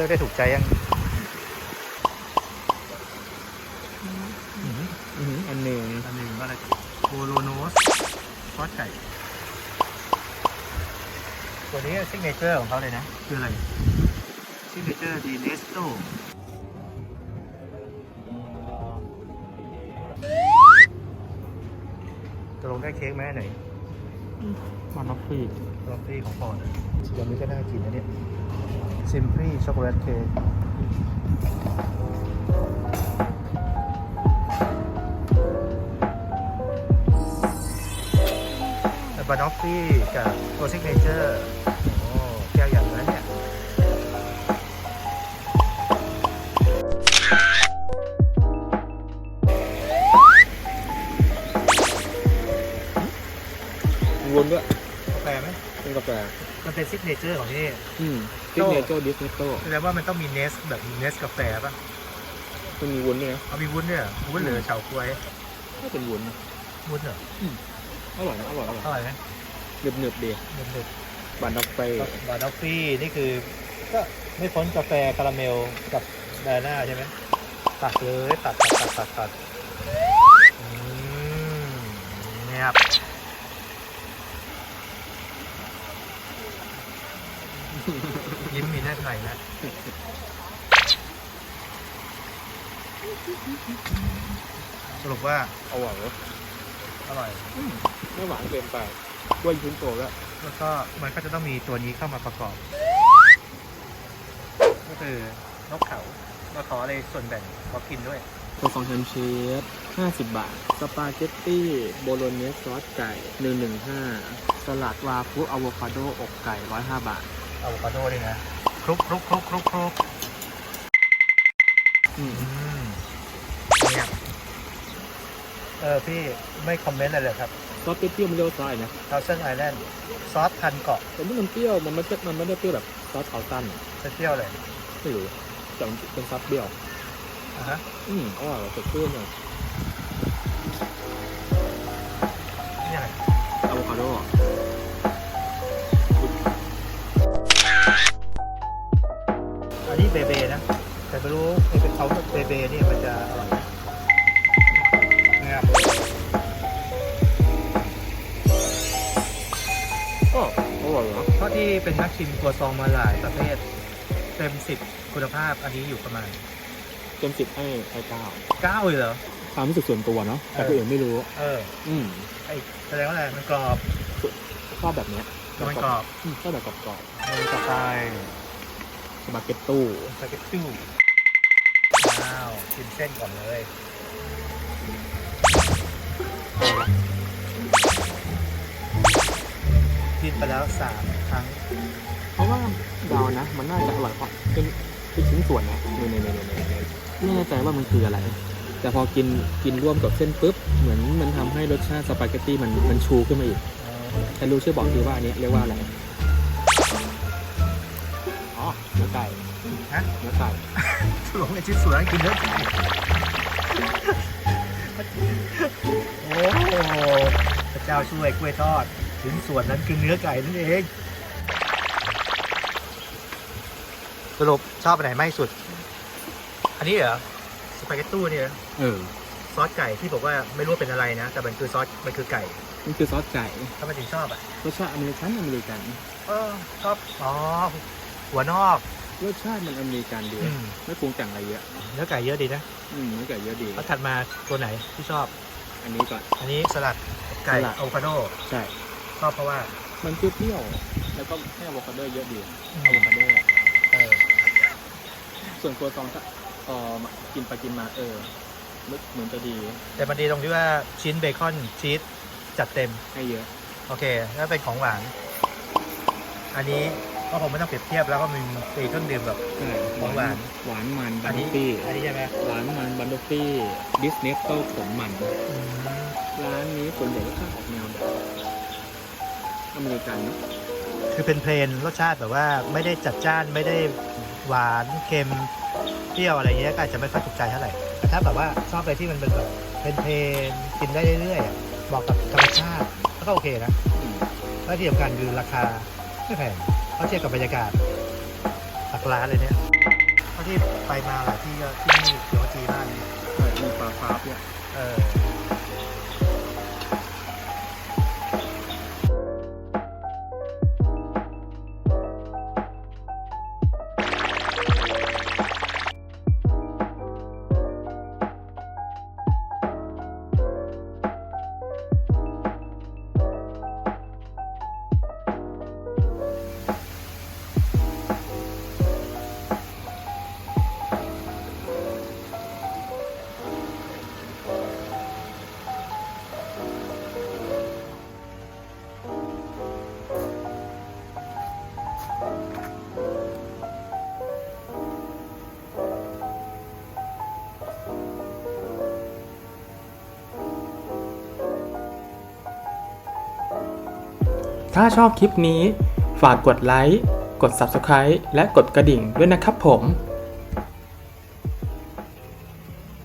ลือกได้ถูกใจยังอืออันหนึ่งอันหนึ่งว่าอะไรโคโลโนสซอสไก่ตัวนี้ซิกเนเจอร์ของเขาเลยนะ คืออะไรซิกเนเจอร์ดีเนสโตจะลงได้เค้กไหมอันไหนมาบัฟฟี่ ลอฟฟี่ของปอนสีดำนี้ก็น่ากินนะเนี่ยซิมพลีช็อกโกแลตเค้กบานอฟฟี่กับตัวซิกเนเจอร์โอ้แก้วอย่างนั้นเนี่ยวนด้วยกาแฟไหม เป็นกาแฟมันเป็นซิกเนเจอร์ของที่นี่อืมซิกเนเจอร์ดิสเนโต้แสดงว่ามันต้องมีเนสแบบมีเนสกาแฟป่ะมันมีวุ้นด้วยนะเอามีวุ้นเนี่ยวุ้นหรือเฉาก๊วยถ้าเป็นวุ้นนะวุ้นเหรออร่อยนะอร่อยอร่อยเท่าไหร่นะหนึบหนึบๆดีเด็ดบานดัฟเฟ่ๆบานอฟฟี่นี่คือ ก็ไม่พ้นกาแฟคาราเมลกับบานาน่าใช่ไหมตัดเลยตัดตัดตัดตัดตัดอืมเงียบ ยิ้มมีหน้าไทยนะสรุปว่าอร่อยเนอะอร่อย ไม่หวานเกินไปด้วยชิ้นโตแล้ว แล้วก็มันก็จะต้องมีตัวนี้เข้ามาประกอบ ก็คือนกเขาเราขออะไรส่วนแบ่งขอกินด้วย ตัวซองแฮมเชส50 บาท สปาเกตตี้ โบโลเนสซอสไก่ 115 สลัดวาฟุอะโวคาโด อกไก่ 105 บาท อะโวคาโดด้วยนะคลุกคลุกคลุกคลุกคลุกอืมอืมเนี่ยเออพี่ไม่คอมเมนต์อะไรเลยครับซอสเปรี้ยวๆมันเรียกว่าซอสอะไรนะทาวเซนไอแลนด์ซอสพันเกาะแต่นี่มันเปรี้ยวมันไม่ใช่มันไม่ได้เปรี้ยวแบบซอสเทาตันเปรี้ยวเลยไม่รู้แต่มันเป็นซอสเปรี้ยว อะฮะอืมอร่อยสดชื่นเลยนี่อะไรอะโวคาโดอัน ไม่รู้ไอ้เป็นเขาเบเบนี่มันจะอร่อยไหมเนี่ยก็อร่อยเหรอเพราะที่เป็นนักชิมตัวซองมาหลายประเภทเต็มสิบคุณภาพอันนี้อยู่ประมาณเต็มสิบให้ให้เก้าเก้าเลยเหรอความรู้สึกส่วนตัวเนาะแต่เออคนอื่นไม่รู้ เออ อืมไอแสดงว่าอะไรมันกรอบชอบแบบเนี้ยมันกรอบอืมชอบแบบกรอบเมนูต่อไปๆสปาเกตตู้สปาเกตตี้ ว้าวกินเส้นก่อนเลยกินไปแล้วสามครั้ง เพราะว่าเดานะ มันน่าจะอร่อยเพราะเป็นเป็นชิ้นส่วนนะนี่นี่นี่นี่นี่ไม่แน่ใจว่ามันคืออะไร แต่พอกินกินร่วมกับเส้นปุ๊บ เหมือนมันทำให้รสชาติสปาเกตตี้มันมันชูขึ้นมาอีกใครรู้ช่วยบอกทีว่าอันนี้เรียกว่าอะไร อ๋อเนื้อไก่ฮะ เนื้อไก่ หลงในชิ้นส่วนกินเนื้อไก่โอ้โหพระเจ้าช่วยกล้วยทอดชิ้นส่วนนั้นคือเนื้อไก่นั่นเองสรุปชอบอันไหนมากที่สุด อันนี้เหรอสปาเกตตู้เนี่ย เออ ซอสไก่ที่บอกว่าไม่รู้ว่าเป็นอะไรนะ แต่มันคือซอสมันคือไก่มันคือซอสไก่ถ้ามันถึงชอบอะรสชาติอเมริกันอเมริกัน เออชอบอ๋อหัวนอก รสชาติมันอเมริกันดีอืม ไม่ปรุงแต่งอะไรเยอะเนื้อไก่เยอะดีนะอืมเนื้อไก่เยอะดี แล้วถัดมาตัวไหนที่ชอบ อันนี้ก่อน อันนี้สลัดไก่สลัด อะโวคาโดใช่ ชอบเพราะว่ามันเปรี้ยวๆแล้วก็ให้อะโวคาโดเยอะดีอืมอะโวคาโดเออส่วนตัวซองถ้าเออกินไปกินมาเออนึกเหมือนจะดีแต่มันดีตรงที่ว่าชิ้นเบคอนชีสจัดเต็ม ให้เยอะ โอเค แล้วเป็นของหวาน อันนี้ ก็คงไม่ต้องเปรียบเทียบแล้วก็มีตีเครื่องดื่มแบบ ใช่ของหวาน หวานมันบัอันนดนี้ฟี่อันนี้ใช่ไหมหวานมันบันดฟี่ดิสเนสโต้ขมมัน อืมร้านนี้ส่วนใหญ่ก็ชอบออกแนวแบบอเมริกันเนอะคือเป็นเพลนรสชาติแบบว่าไม่ได้จัดจ้านไม่ได้หวานเค็มเปรี้ยวอะไรเงี้ยก็อาจจะไม่ค่อยถูกใจเท่าไหร่แต่ถ้าแบบว่าชอบอะไรที่มันเป็นแบบเป็นเพลนกินได้เรื่อยๆอะเหมาะกับธรรมชาติก็โอเคนะ อืมและที่สำคัญคือราคาไม่แพง เพราะเทียบกับบรรยากาศหลักล้านเลยเนี่ยที่ไปมาหลายที่ก็ที่นี่เขียวจีมากใช่มีปลาคาร์ฟเนี่ยเออ ถ้าชอบคลิปนี้ ฝากกดไลค์ กด Subscribe และกดกระดิ่งด้วยนะครับผม